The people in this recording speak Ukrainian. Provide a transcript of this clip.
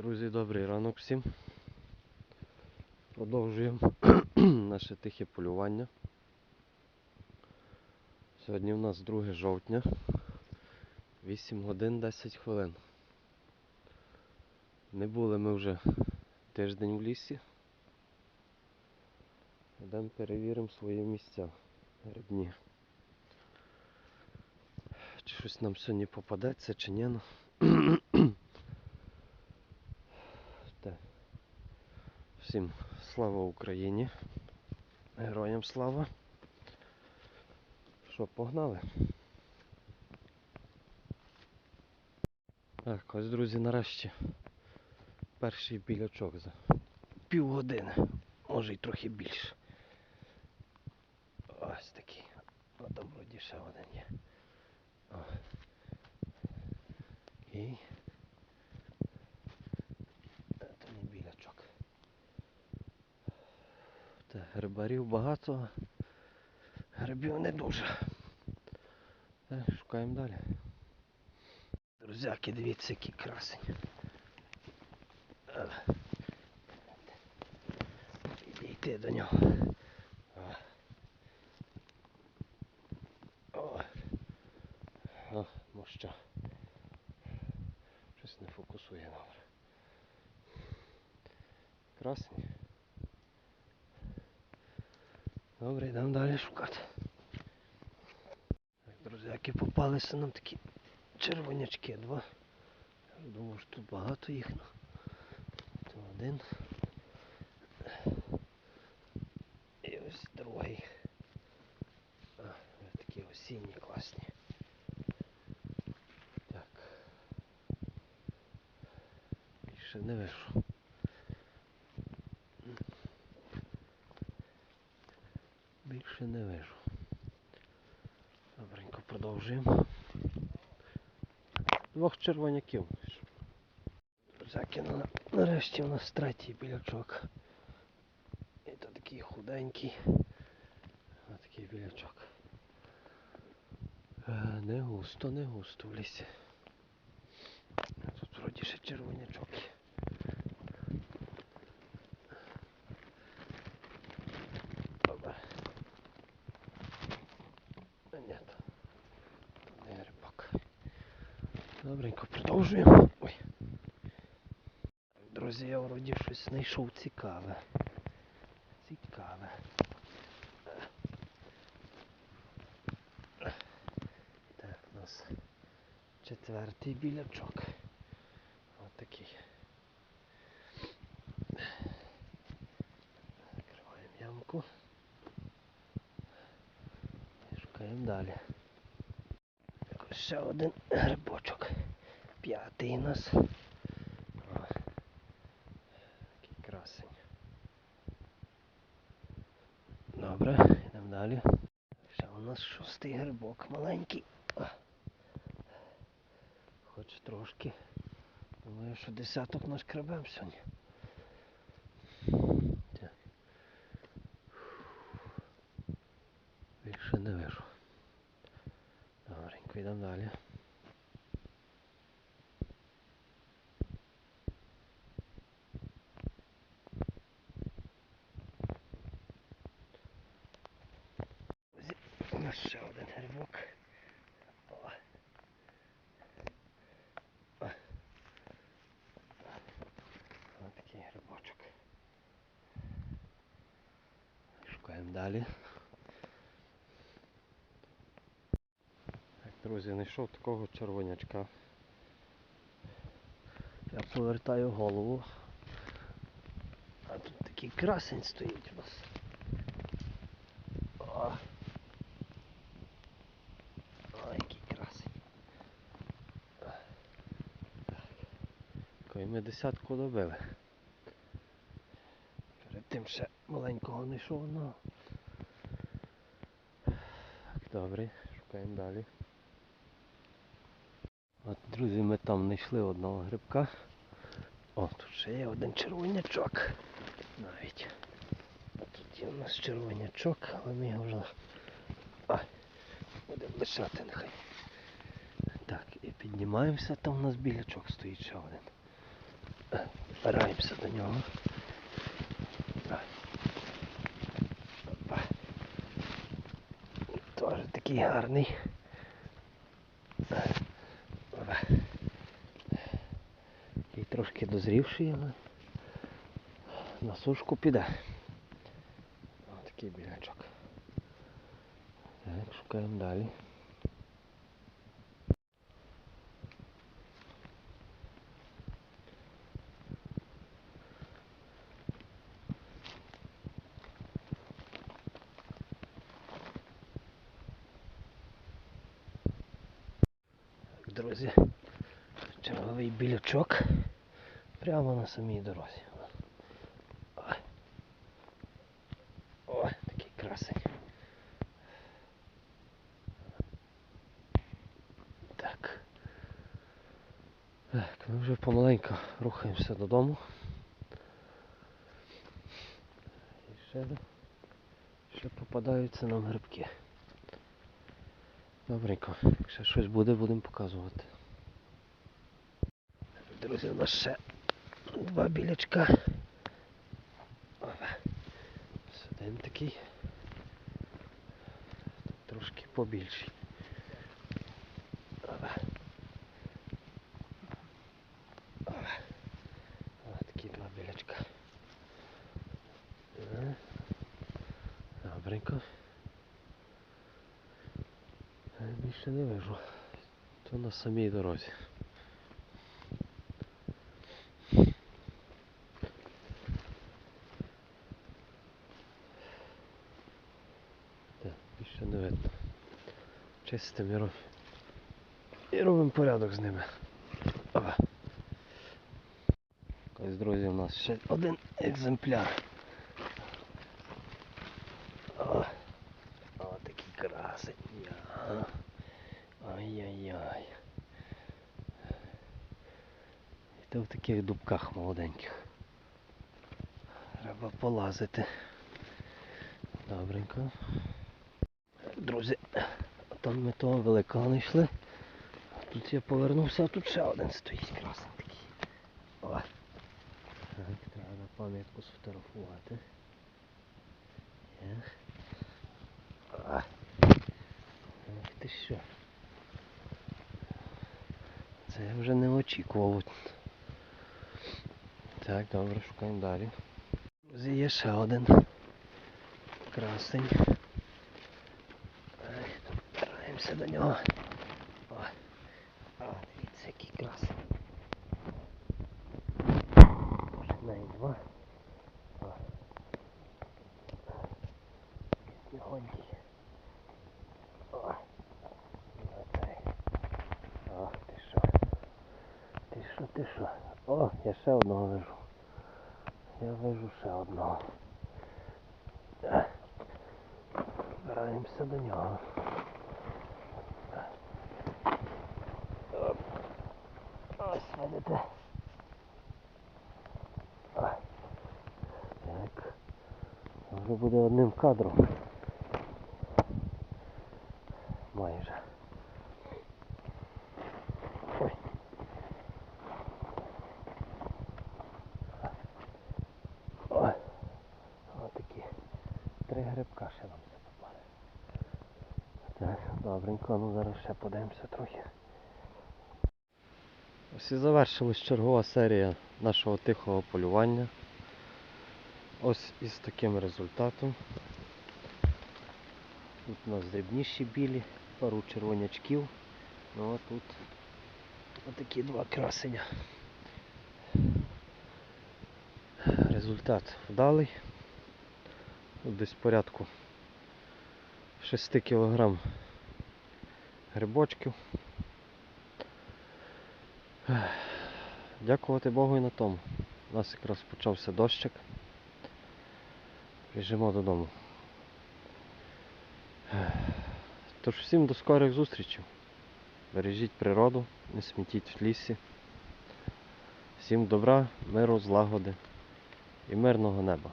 Друзі, добрий ранок всім. Продовжуємо наше тихе полювання. Сьогодні у нас 2 жовтня, 8 годин 10 хвилин. Не були ми вже тиждень в лісі. Йдемо перевіримо свої місця грибні. Чи щось нам сьогодні попадеться, чи ні. ну. Те. Всім слава Україні. Героям слава. Що, погнали? Так, ось, друзі, нарешті перший білячок за півгодини, може й трохи більше. Ось такий. А там вроді ще один є. О. І це не білячок. Та грибарів багато, грибів не дуже. Шукаємо далі. Друзяки, дивіться, який красень. Е. Йти до нього. О. О. О, моща. Щось не фокусує добре. Красний. Добре, йдемо далі шукати. Так, друзяки, попалися нам такі червонячки два. Я думав, що тут багато їх. ну, То один. І ось другий. А, такі осінні класні. Так. Більше не вийшов. Більше не вижу. Добренько продовжуємо. Двох червоняків. Закинули. Нарешті у нас третій білячок. І то такий худенький. Ось такий білячок. Е, Не густо, не густо в лісі. Тут вроді ще червонячок. є. Опа. А ні, то то не рибак. Добренько, продовжуємо. Ой. Друзі, я вроді щось знайшов цікаве. Цікаве. Так, у нас четвертий білячок. Ось такий. Закриваємо ямку. І шукаємо далі. Ще один грибочок. П'ятий у нас. О, Такий красень. Добре, йдемо далі. Ще у нас шостий грибок маленький. Хоч трошки. Думаю, що десяток наш крабем сьогодні. Більше не вижу. Добренько, йдемо далі. Ось У нас ще один. О. Ось такий грибочок. Шукаємо далі. Так, друзі, знайшов такого червонячка. Я повертаю голову. А тут такий красень стоїть у нас. О. Ой, який красень. Такої ми десятку добили. Перед тим ще маленького не йшов, ну. Так, добре, шукаємо далі. От, друзі, ми там знайшли одного грибка. О, тут ще є один червонячок. Навіть. Тут є у нас червонячок, але ми його вже а, будемо лишати нехай. Так, і піднімаємося, там у нас білячок стоїть ще один. Збираємося до нього. Теж такий гарний. І трошки дозрівший, але на сушку піде. Ось такий білячок. Так, шукаємо далі. Так, Друзі, черговий білячок прямо на самій дорозі. Ой такий красень. Так. Так, ми вже помаленьку рухаємося додому. І ще, ще попадаються нам грибки. Добренько, якщо щось буде, будемо показувати. Друзі, у нас ще два білячка. Ось Один такий. Трошки побільший. Ось такі два білячка. Добренько. Е, Більше не вижу. То на самій дорозі. Так, більше не видно. Чистимо і робимо. І робимо порядок з ними. Ось, друзі, у нас ще один екземпляр. О, о такий красень. Ай-яй-яй. І то в таких дубках молоденьких. Треба полазити. Добренько. Друзі, там ми того великого не йшли. Тут я повернувся, а тут ще один стоїть красний такий. О. Так, треба на пам'ятку сфотографувати. Ах ти що. Це я вже не очікував. Так, добре, шукаємо далі. Друзі, є ще один красень. Стараємося до нього. О, дивіться, який красень. Може навіть два. О. Легонький. О. Оцей. Ох, ти що. Ти що, ти що? О, я ще одного вижу. Я вижу ще одного. Збираємося до нього. Ось видите. Так. Вже буде одним кадром. Майже. Ой. Ой. Ось такі. Три грибка ще нам це попали. Так, добренько, ну зараз ще подивимося трохи. Ось і завершилась чергова серія нашого тихого полювання. Ось із таким результатом. Тут у нас дрібніші білі, пару червонячків. Ну а тут отакі два красення. Результат вдалий. Десь порядку 6 кг грибочків. Дякувати Богу і на тому. У нас якраз почався дощик. Біжимо додому. Тож всім до скорих зустрічей. Бережіть природу, не смітіть в лісі. Всім добра, миру, злагоди і мирного неба.